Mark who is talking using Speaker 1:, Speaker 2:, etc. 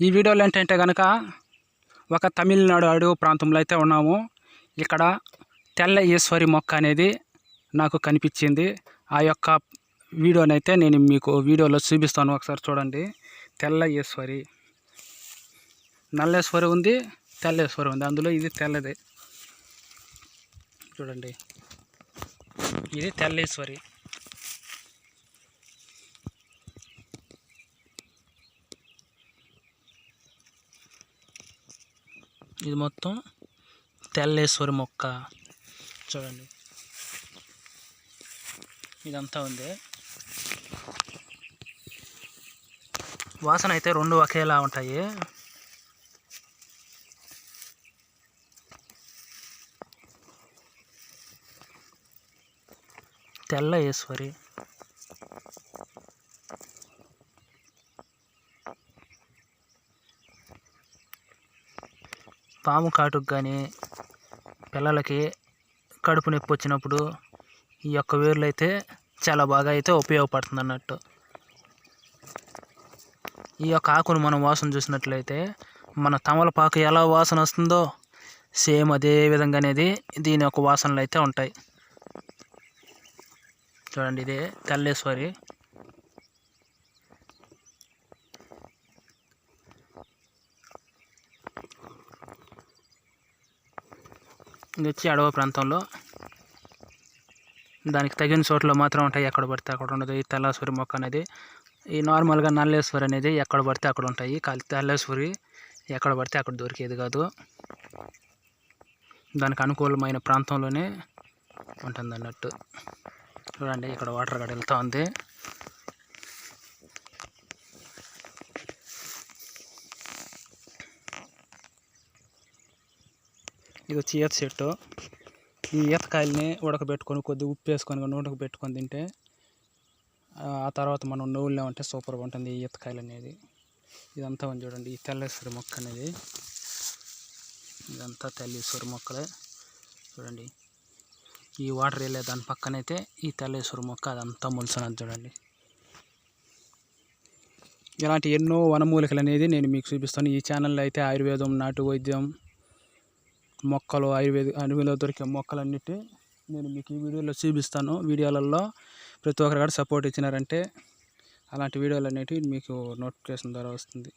Speaker 1: ఈ వీడియోలో ఏంటంటే కనుక ఒక తమిళనాడు అడవి ప్రాంతంలో అయితే ఉన్నాము. ఇక్కడ తెల్ల ఈశ్వరి మొక్క అనేది నాకు కనిపించింది. ఆ యొక్క వీడియోనైతే నేను మీకు వీడియోలో చూపిస్తాను. ఒకసారి చూడండి. తెల్ల ఈశ్వరి నల్లేశ్వరి ఉంది తెల్లేశ్వరి ఉంది. అందులో ఇది తెల్లది. చూడండి. ఇది తెల్లేశ్వరి. ఇది మొత్తం తెల్లేశ్వరి మొక్క. చూడండి. ఇదంతా ఉంది. వాసన అయితే రెండు ఒకేలా ఉంటాయి. తెల్ల ఈశ్వరి. పాము కాటుకు కానీ పిల్లలకి కడుపు నొప్పి వచ్చినప్పుడు ఈ యొక్క వేర్లు అయితే చాలా బాగా అయితే ఉపయోగపడుతుంది అన్నట్టు ఈ యొక్క ఆకును మనం వాసన చూసినట్లయితే మన తమలపాకు ఎలా వాసన వస్తుందో సేమ్ అదే విధంగా అనేది దీని యొక్క వాసనలు అయితే ఉంటాయి. చూడండి ఇదే తెల్లేశ్వరి ఇది వచ్చి అడవ ప్రాంతంలో. దానికి తగిన చోట్ల మాత్రం ఉంటాయి ఎక్కడ పడితే అక్కడ ఉండదు. ఈ తెల్లేశ్వరి మొక్క అనేది ఈ నార్మల్గా నల్లేశ్వరి అనేది ఎక్కడ పడితే అక్కడ ఉంటాయి. కానీ తెల్లేశ్వరి ఎక్కడ పడితే అక్కడ దొరికేది కాదు. దానికి అనుకూలమైన ప్రాంతంలోనే ఉంటుంది అన్నట్టు చూడండి ఇక్కడ వాటర్ గడ వెళ్తూ ఉంది. ఇది వచ్చి ఈత చెట్టు ఈ ఈతకాయలని ఉడకబెట్టుకొని కొద్దిగా ఉప్పు వేసుకొని నూనెకు పెట్టుకొని తింటే ఆ తర్వాత మనం నూనెలో ఉంటే సూపర్గా ఉంటుంది ఈ ఈతకాయలు అనేది. ఇదంతా ఉంది చూడండి ఈ తెల్లేశ్వరి మొక్క అనేది. ఇదంతా తెల్లేశ్వరి మొక్కలే. చూడండి ఈ వాటర్ వెళ్ళే దాని పక్కనైతే ఈ తెల్లేశ్వరి మొక్క అదంతా మొలిసినది చూడండి. ఇలాంటి ఎన్నో వనమూలికలు అనేది నేను మీకు చూపిస్తాను. ఈ ఛానల్లో అయితే ఆయుర్వేదం నాటు వైద్యం మొక్కలు ఆయుర్వేద అడవిలో దొరికే మొక్కలన్నిటి నేను మీకు ఈ వీడియోలో చూపిస్తాను. వీడియోలలో ప్రతి ఒక్కరు కూడా సపోర్ట్ ఇచ్చినారంటే అలాంటి వీడియోలు అనేటివి మీకు నోటిఫికేషన్ ద్వారా వస్తుంది.